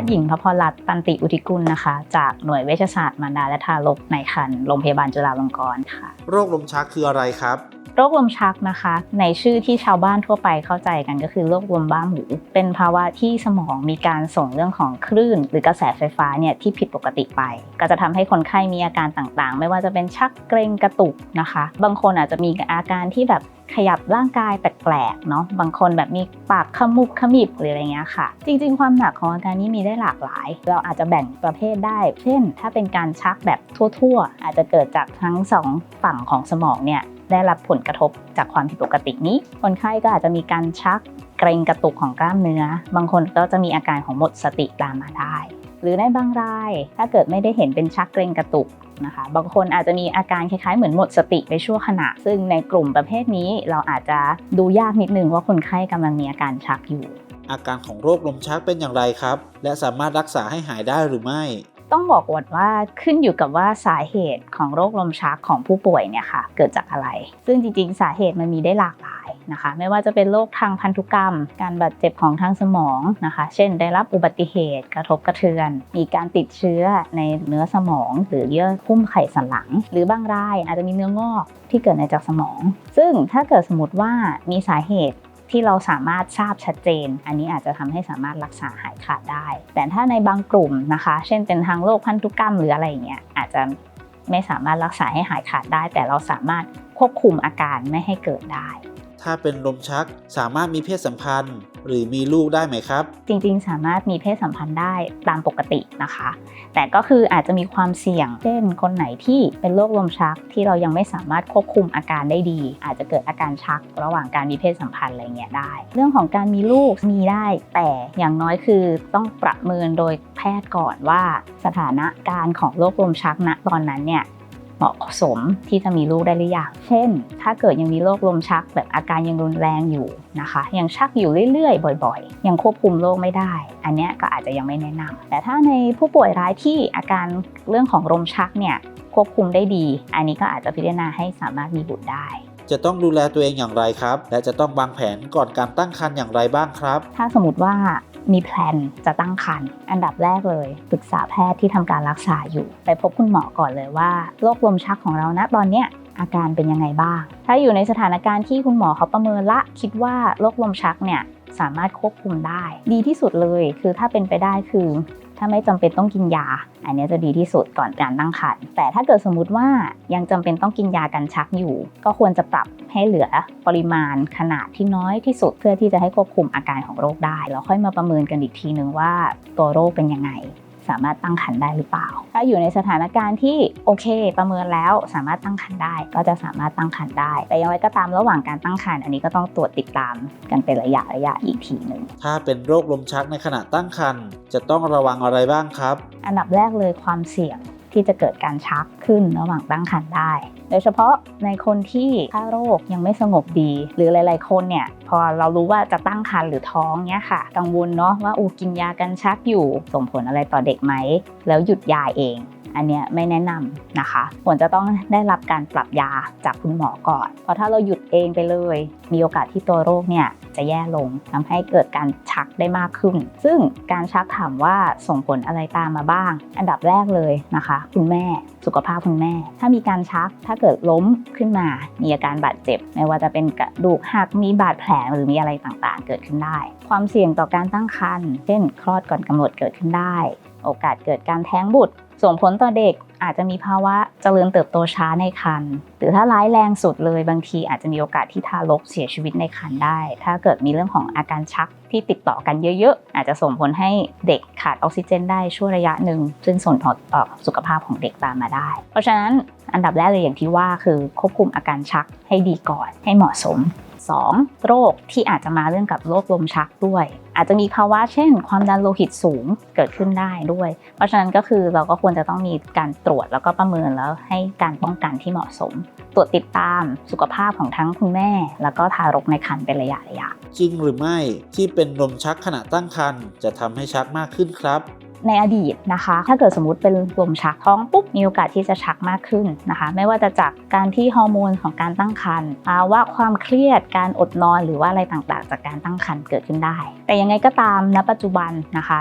ทย์หญิงพพรัตน์ตันติอุทิกุลนะคะ จากหน่วยเวชศาสตร์มารดาและทารกในครรภ์โรงพยาบาลจุฬาลงกรณ์ค่ะ โรคลมชักคืออะไรครับ โรคลมชักนะคะ ในชื่อที่ชาวบ้านทั่วไปเข้าใจกันก็คือโรคลมบ้าหมูเป็นภาวะที่สมองมีการส่งเรื่องของคลื่น หรือกระแสไฟฟ้าเนี่ยที่ผิดปกติไป ก็จะทำให้คนไข้มีอาการต่างๆ ไม่ว่าจะเป็นชักเกรงกระตุกนะคะ บางคนอาจจะมีอาการที่แบบขยับร่างกายแปลกๆเนาะบางคนแบบมีปากขมุบขมิบหรืออะไรเงี้ยค่ะ จริง ๆ ความหนักของอาการนี้มีได้หลากหลาย เราอาจจะแบ่งประเภทได้ เช่น ถ้าเป็นการชักแบบทั่ว ๆ อาจจะเกิดจากทั้งสองฝั่งของสมองเนี่ย ได้รับผลกระทบจากความผิดปกตินี้ คนไข้ก็อาจจะมีการชักเกรงกระตุกของกล้ามเนื้อ บางคนก็จะมีอาการของหมดสติตามมาได้ หรือในบางราย ถ้าเกิดไม่ได้เห็นเป็นชักเกรงกระตุกนะคะ บางคนอาจจะมีอาการคล้ายๆ เหมือนหมดสติไปชั่วขณะ ซึ่งในกลุ่มประเภทนี้เราอาจจะดูยากนิดนึงว่าคนไข้กำลังมีอาการชักอยู่ อาการของโรคลมชักเป็นอย่างไรครับ และสามารถรักษาให้หายได้หรือไม่ ต้องบอกก่อนว่าขึ้นอยู่กับว่าสาเหตุของโรคลมชักของผู้ป่วยเนี่ยค่ะเกิดจากอะไร ซึ่งจริงๆ สาเหตุมันมีได้หลากหลายนะคะ ไม่ว่าจะเป็นโรคทางพันธุกรรม การบาดเจ็บของทางสมองนะคะ เช่น ได้รับอุบัติเหตุกระทบกระเทือน มีการติดเชื้อในเนื้อสมอง หรือเยื่อหุ้มไขสันหลัง หรือบางรายอาจจะมีเนื้องอกที่เกิดในจากสมอง ซึ่งถ้าเกิดสมมติว่ามีสาเหตุ ที่เราสามารถทราบชัดเจน อันนี้อาจจะทำให้สามารถรักษาหายขาดได้ แต่ถ้าในบางกลุ่มนะคะ เช่นเป็นทางโรคพันธุกรรมหรืออะไรอย่างเงี้ยอาจจะไม่สามารถรักษาให้หายขาดได้ แต่เราสามารถควบคุมอาการไม่ให้เกิดได้ ถ้าเป็นลมชักสามารถมีเพศสัมพันธ์ หรือมีลูกได้ไหมครับ จริงๆ สามารถมีเพศสัมพันธ์ได้ตามปกตินะคะ แต่ก็คืออาจจะมีความเสี่ยง เช่น คนไหนที่เป็นโรคลมชักที่เรายังไม่สามารถควบคุมอาการได้ดี อาจจะเกิดอาการชัก ระหว่างการมีเพศสัมพันธ์อะไรเงี้ยได้ เรื่องของการมีลูกมีได้ แต่อย่างน้อยคือต้องประเมินโดยแพทย์ก่อนว่าสถานะการของโรคลมชักณตอนนั้นเนี่ย เหมาะสมที่จะมีลูกได้หรือยัง เช่น ถ้าเกิดยังมีโรคลมชักแบบอาการยังรุนแรงอยู่นะคะ ยังชักอยู่เรื่อยๆ บ่อยๆ ยังควบคุมโรคไม่ได้ อันนี้ก็อาจจะยังไม่แนะนำแต่ถ้าในผู้ป่วยรายที่อาการเรื่องของลมชักเนี่ยควบคุมได้ดี อันนี้ก็อาจจะพิจารณาให้สามารถมีบุตรได้ จะต้องดูแลตัวเองอย่างไรครับ และจะต้องวางแผนก่อนการตั้งครรภ์อย่างไรบ้างครับ ถ้าสมมติว่ามีแพลนจะตั้งครรภ์อันดับแรกเลยปรึกษาแพทย์ที่ทำการรักษาอยู่ ไปพบคุณหมอก่อนเลยว่าโรคลมชักของเราณตอนเนี้ยอาการเป็นยังไงบ้าง ถ้าอยู่ในสถานการณ์ที่คุณหมอเขาประเมินละ คิดว่าโรคลมชักเนี่ยสามารถควบคุมได้ ดีที่สุดเลยคือถ้าเป็นไปได้คือ ถ้าไม่จำเป็นต้องกินยา อันนี้จะดีที่สุดก่อนการตั้งครรภ์แต่ถ้าเกิดสมมติว่ายังจำเป็นต้องกินยากันชักอยู่ ก็ควรจะปรับให้เหลือปริมาณขนาดที่น้อยที่สุดเพื่อที่จะให้ควบคุมอาการของโรคได้ แล้วค่อยมาประเมินกันอีกทีนึงว่าตัวโรคเป็นยังไง สามารถตั้งครรภ์ได้หรือเปล่า ถ้าอยู่ในสถานการณ์ที่โอเค ประเมินแล้วสามารถตั้งครรภ์ได้ ก็จะสามารถตั้งครรภ์ได้ แต่อย่างไรก็ตามระหว่างการตั้งครรภ์อันนี้ก็ต้องตรวจติดตามกันเป็นระยะระยะอีกทีหนึ่งถ้าเป็นโรคลมชักในขณะตั้งครรภ์จะต้องระวังอะไรบ้างครับ อันดับแรกเลยความเสี่ยงที่จะเกิดการชักขึ้นระหว่างตั้งครรภ์ได้โดยเฉพาะในคนที่ถ้าโรคยังไม่สงบดี หรือหลาย ๆ คนเนี่ยพอเรารู้ว่าจะตั้งครรภ์หรือท้องเนี่ยค่ะ กังวลเนาะว่าอูกินยากันชักอยู่ ส่งผลอะไรต่อเด็กไหม แล้วหยุดยาเอง อันเนี้ยไม่แนะนำนะคะควรจะต้องได้รับการปรับยาจากคุณหมอก่อน เพราะถ้าเราหยุดเองไปเลย มีโอกาสที่ตัวโรคเนี่ย จะแย่ลงทำให้เกิดการชักได้มากขึ้น ซึ่งการชักถามว่าส่งผลอะไรตามมาบ้าง อันดับแรกเลยนะคะ คุณแม่สุขภาพคุณแม่ ถ้ามีการชักถ้าเกิดล้มขึ้นมา มีอาการบาดเจ็บ ไม่ว่าจะเป็นกระดูกหักมีบาดแผลหรือมีอะไรต่างๆ เกิดขึ้นได้ ความเสี่ยงต่อการตั้งครรภ์เช่น คลอดก่อนกำหนดเกิดขึ้นได้ โอกาสเกิดการแท้งบุตร ส่งผลต่อเด็กอาจจะมีภาวะเจริญเติบโตช้าในครรภ์หรือถ้าร้ายแรงสุดเลยบางทีอาจจะมีโอกาสที่ทารกเสียชีวิตในครรภ์ได้ ถ้าเกิดมีเรื่องของอาการชักที่ติดต่อกันเยอะๆ อาจจะส่งผลให้เด็กขาดออกซิเจนได้ช่วงระยะหนึ่งซึ่งส่งผลต่อสุขภาพของเด็กตามมาได้ เพราะฉะนั้นอันดับแรกเลยอย่างที่ว่าคือควบคุมอาการชักให้ดีก่อนให้เหมาะสม 2. โรคที่อาจจะมาเรื่องกับโรคลมชักด้วย อาจจะมีภาวะเช่น ความดันโลหิตสูงเกิดขึ้นได้ด้วย เพราะฉะนั้นก็คือเราก็ควรจะต้องมีการตรวจแล้วก็ประเมินแล้วให้การป้องกันที่เหมาะสม ตรวจติดตามสุขภาพของทั้งคุณแม่ แล้วก็ทารกในครรภ์เป็นระยะระยะจริงหรือไม่ที่เป็นลมชักขณะตั้งครรภ์จะทำให้ชักมากขึ้นครับ ในอดีตนะคะ ถ้าเกิดสมมติเป็นลมชักท้องปุ๊บมีโอกาสที่จะชักมากขึ้นนะคะ ไม่ว่าจะจากการที่ฮอร์โมนของการตั้งครรภ์ภาวะความเครียดการอดนอนหรือว่าอะไรต่างๆ จากการตั้งครรภ์เกิดขึ้นได้ แต่ยังไงก็ตามณปัจจุบันนะคะ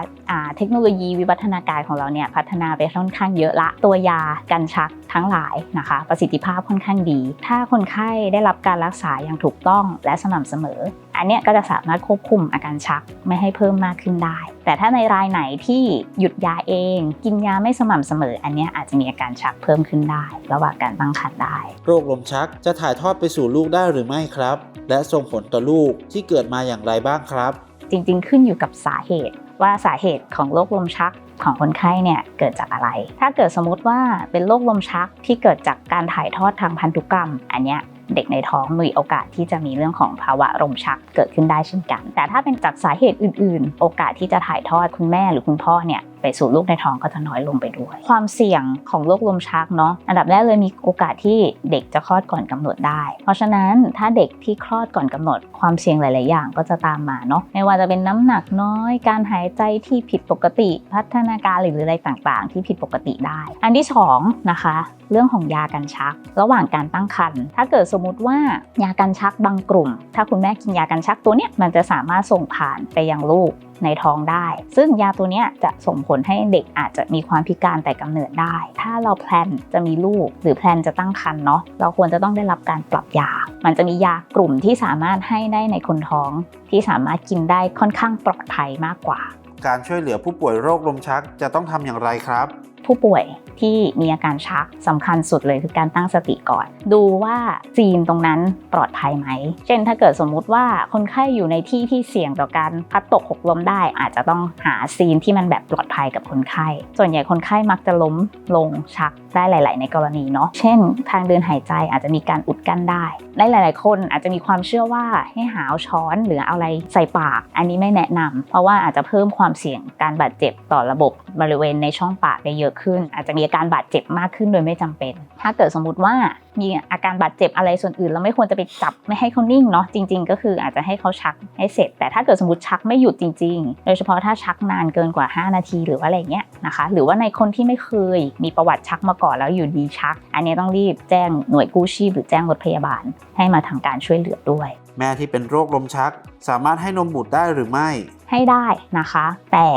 เทคโนโลยีวิวัฒนาการของเราเนี่ยพัฒนาไปค่อนข้างเยอะละ ตัวยากันชักทั้งหลายนะคะ ประสิทธิภาพค่อนข้างดี ถ้าคนไข้ได้รับการรักษาอย่างถูกต้องและสม่ำเสมอ อันเนี้ยก็จะสามารถควบคุมอาการชักไม่ให้เพิ่มมากขึ้นได้ แต่ถ้าในรายไหนที่หยุดยาเอง กินยาไม่สม่ำเสมอ อันเนี้ยอาจจะมีอาการชักเพิ่มขึ้นได้ ระหว่างการตั้งครรภ์ได้ โรคลมชักจะถ่ายทอดไปสู่ลูกได้หรือไม่ครับ และส่งผลต่อลูกที่เกิดมาอย่างไรบ้างครับ จริงๆ ขึ้นอยู่กับสาเหตุว่าสาเหตุของโรคลมชักของคนไข้เนี่ยเกิดจากอะไร ถ้าเกิดสมมติว่าเป็นโรคลมชักที่เกิดจากการถ่ายทอดทางพันธุกรรม อันเนี้ย เด็กในท้องมีโอกาสที่จะมีเรื่องของภาวะลมชักเกิดขึ้นได้เช่นกัน แต่ถ้าเป็นจากสาเหตุอื่น ๆ โอกาสที่จะถ่ายทอดคุณแม่หรือคุณพ่อเนี่ย ไปสู่ลูกในท้องก็จะน้อยลงไปด้วย ความเสี่ยงของโรคลมชักเนาะอันดับแรกเลยมีโอกาสที่เด็กจะคลอดก่อนกำหนดได้ เพราะฉะนั้นถ้าเด็กที่คลอดก่อนกำหนด ความเสี่ยงหลาย ๆ อย่างก็จะตามมาเนาะไม่ว่าจะเป็นน้ำหนักน้อย การหายใจที่ผิดปกติ พัฒนาการหรืออะไรต่าง ๆ ที่ผิดปกติได้ อันที่สองนะคะเรื่องของยากันชัก ระหว่างการตั้งครรภ์ถ้าเกิดสมมติว่ายากันชักบางกลุ่ม ถ้าคุณแม่กินยากันชักตัวเนี้ยมันจะสามารถส่งผ่านไปยังลูก ในท้องได้ ซึ่งยาตัวนี้จะส่งผลให้เด็กอาจจะมีความพิการแต่กำเนิดได้ ถ้าเราแพลนจะมีลูกหรือแพลนจะตั้งครรภ์เนาะเราควรจะต้องได้รับการปรับยา มันจะมียากลุ่มที่สามารถให้ได้ในคนท้อง ที่สามารถกินได้ค่อนข้างปลอดภัยมากกว่า การช่วยเหลือผู้ป่วยโรคลมชักจะต้องทำอย่างไรครับ ผู้ป่วยที่มีอาการชักสำคัญสุดเลยคือการตั้งสติก่อน ดูว่าซีนตรงนั้นปลอดภัยไหม เช่นถ้าเกิดสมมุติว่าคนไข้อยู่ในที่ที่เสี่ยงต่อการพัดตกหกล้มได้ อาจจะต้องหาซีนที่มันแบบปลอดภัยกับคนไข้ ส่วนใหญ่คนไข้มักจะล้มลงชัก ได้หลาย ๆ ในกรณีเนาะ เช่น ทางเดินหายใจอาจจะมีการอุดกั้นได้ในหลาย ๆ คนอาจจะมีความเชื่อว่าให้หาเอาช้อนหรือเอาอะไรใส่ปาก อันนี้ไม่แนะนำเพราะว่าอาจจะเพิ่มความเสี่ยงการบาดเจ็บต่อระบบบริเวณในช่องปากได้เยอะขึ้น อาจจะมีอาการบาดเจ็บมากขึ้นโดยไม่จำเป็น ถ้าเกิดสมมติว่ามีอาการบาดเจ็บอะไรส่วนอื่น เราไม่ควรจะไปจับไม่ให้เขานิ่งเนาะจริง ๆ ก็คืออาจจะให้เขาชักให้เสร็จ แต่ถ้าเกิดสมมติชักไม่หยุดจริง ๆ โดยเฉพาะถ้าชักนานเกินกว่า 5 นาทีหรือว่าอะไรเงี้ยนะคะหรือว่าในคนที่ไม่เคยมีประวัติชักมาก่อนแล้วอยู่ดีชัก อันนี้ต้องรีบแจ้งหน่วยกู้ชีพ หรือแจ้งรถพยาบาลให้มาทำการช่วยเหลือด้วย แม่ที่เป็นโรคลมชัก สามารถให้นมบุตรได้หรือไม่ ให้ได้นะคะ แต่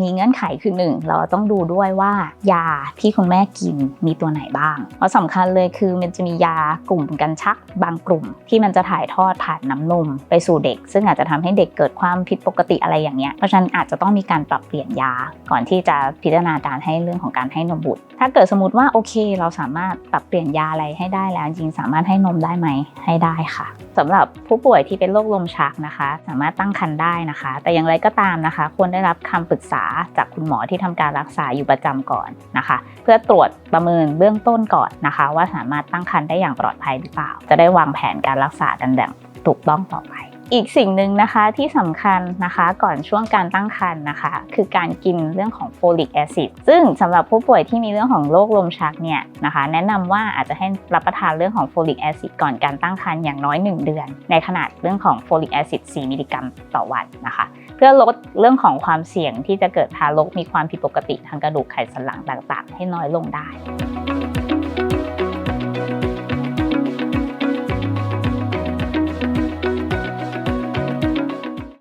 มีเงื่อนไขคือหนึ่งเราต้องดูด้วยว่ายาที่คุณแม่กินมีตัวไหนบ้าง เพราะสำคัญเลยคือมันจะมียากลุ่มกันชักบางกลุ่ม ที่มันจะถ่ายทอดผ่านน้ำนมไปสู่เด็ก ซึ่งอาจจะทำให้เด็กเกิดความผิดปกติอะไรอย่างเงี้ยเพราะฉะนั้นอาจจะต้องมีการปรับเปลี่ยนยาก่อนที่จะพิจารณาการให้เรื่องของการให้นมบุตร ถ้าเกิดสมมติว่าโอเค เราสามารถปรับเปลี่ยนยาอะไรให้ได้แล้วจริงสามารถให้นมได้ไหมให้ได้ค่ะสำหรับผู้ป่วยที่เป็นโรคลมชักนะคะสามารถตั้งครรภ์ได้นะคะ แต่อย่างไรก็ตามนะคะ ควรได้รับคำปรึกษาจากคุณหมอที่ทำการรักษาอยู่ประจำก่อนนะคะ เพื่อตรวจประเมินเบื้องต้นก่อนนะคะ ว่าสามารถตั้งครรภ์ได้อย่างปลอดภัยหรือเปล่า จะได้วางแผนการรักษากันแบบถูกต้องต่อไป อีกสิ่งหนึ่งนะคะที่สำคัญนะคะก่อนช่วงการตั้งครรภ์นะคะ คือการกินเรื่องของโฟลิกแอซิดซึ่งสำหรับผู้ป่วยที่มีเรื่องของโรคลมชักเนี่ยนะคะ แนะนำว่าอาจจะให้รับประทานเรื่องของโฟลิกแอซิดก่อนการตั้งครรภ์อย่างน้อย 1 เดือน ในขนาดเรื่องของโฟลิกแอซิด4มิลลิกรัมต่อวันนะคะ เพื่อลดเรื่องของความเสี่ยงที่จะเกิดทารกมีความผิดปกติทางกระดูกไขสันหลังต่างๆ ให้น้อยลงได้